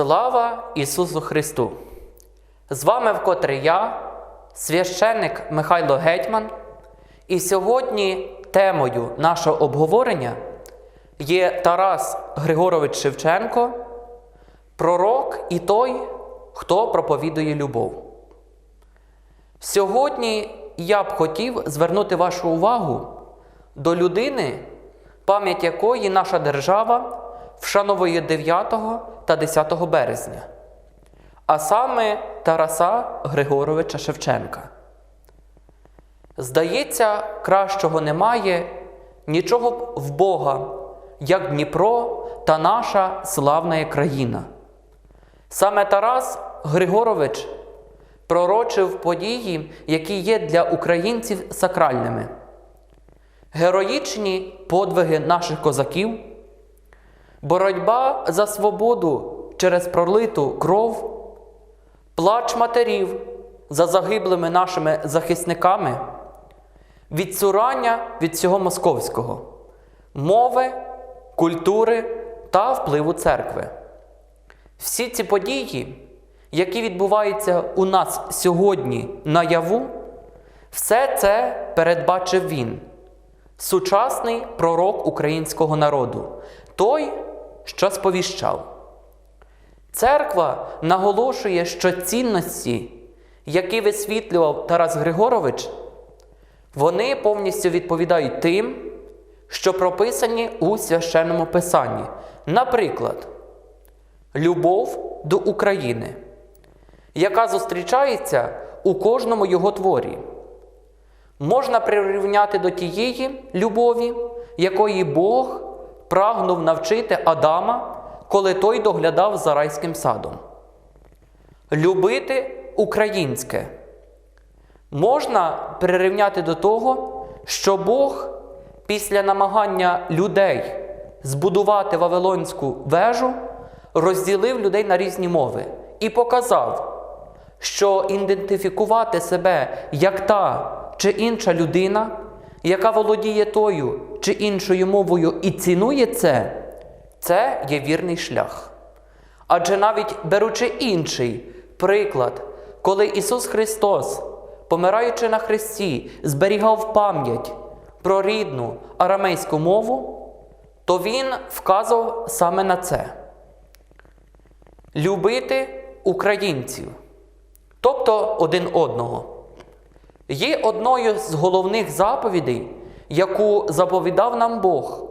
Слава Ісусу Христу! З вами вкотре я, священник Михайло Гетьман, і сьогодні темою нашого обговорення є Тарас Григорович Шевченко, пророк і той, хто проповідує любов. Сьогодні я б хотів звернути вашу увагу до людини, пам'ять якої наша держава вшановує 9 та 10 березня, а саме Тараса Григоровича Шевченка. Здається, кращого немає нічого б в Бога, як Дніпро та наша славна країна. Саме Тарас Григорович пророчив події, які є для українців сакральними, героїчні подвиги наших козаків, боротьба за свободу через пролиту кров, плач матерів за загиблими нашими захисниками, відсурання від всього московського, мови, культури та впливу церкви. Всі ці події, які відбуваються у нас сьогодні наяву, все це передбачив він, сучасний пророк українського народу, той, що сповіщав. Церква наголошує, що цінності, які висвітлював Тарас Григорович, вони повністю відповідають тим, що прописані у священному писанні. Наприклад, любов до України, яка зустрічається у кожному його творі. Можна прирівняти до тієї любові, якої Бог прагнув навчити Адама, коли той доглядав за райським садом. Любити українське можна прирівняти до того, що Бог після намагання людей збудувати Вавилонську вежу розділив людей на різні мови і показав, що ідентифікувати себе як та чи інша людина, яка володіє тою чи іншою мовою і цінує це, це є вірний шлях. Адже навіть беручи інший приклад, коли Ісус Христос, помираючи на Христі, зберігав пам'ять про рідну арамейську мову, то Він вказував саме на це. Любити українців, тобто один одного, є одною з головних заповідей, яку заповідав нам Бог,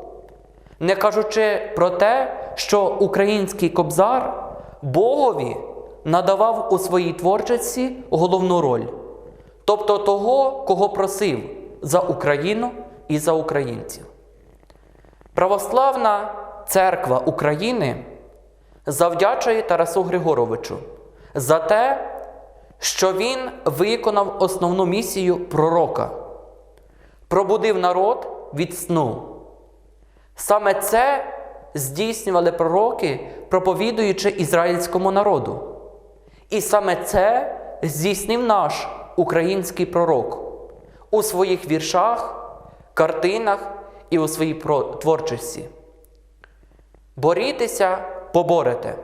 не кажучи про те, що український кобзар Богові надавав у своїй творчості головну роль, тобто того, кого просив за Україну і за українців. Православна церква України завдячує Тарасу Григоровичу за те, що він виконав основну місію пророка, пробудив народ від сну. Саме це здійснювали пророки, проповідуючи ізраїльському народу. І саме це здійснив наш український пророк у своїх віршах, картинах і у своїй творчості. Борітеся, поборете,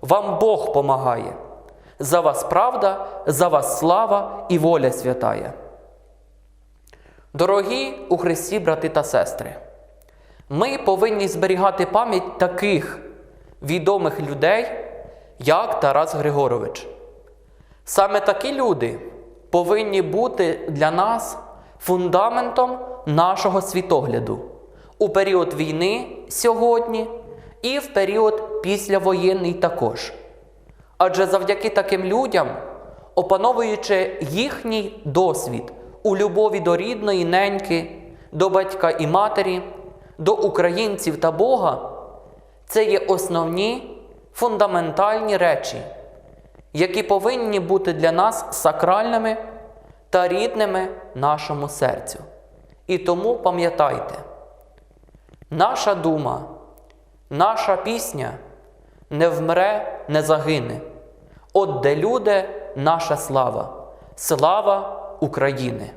вам Бог помагає. За вас правда, за вас слава і воля святая. Дорогі у Христі, брати та сестри, ми повинні зберігати пам'ять таких відомих людей, як Тарас Григорович. Саме такі люди повинні бути для нас фундаментом нашого світогляду у період війни сьогодні і в період післявоєнний також. Адже завдяки таким людям, опановуючи їхній досвід у любові до рідної неньки, до батька і матері, до українців та Бога, це є основні фундаментальні речі, які повинні бути для нас сакральними та рідними нашому серцю. І тому пам'ятайте, наша дума, наша пісня не вмре, не загине. От де люди, наша слава, слава України!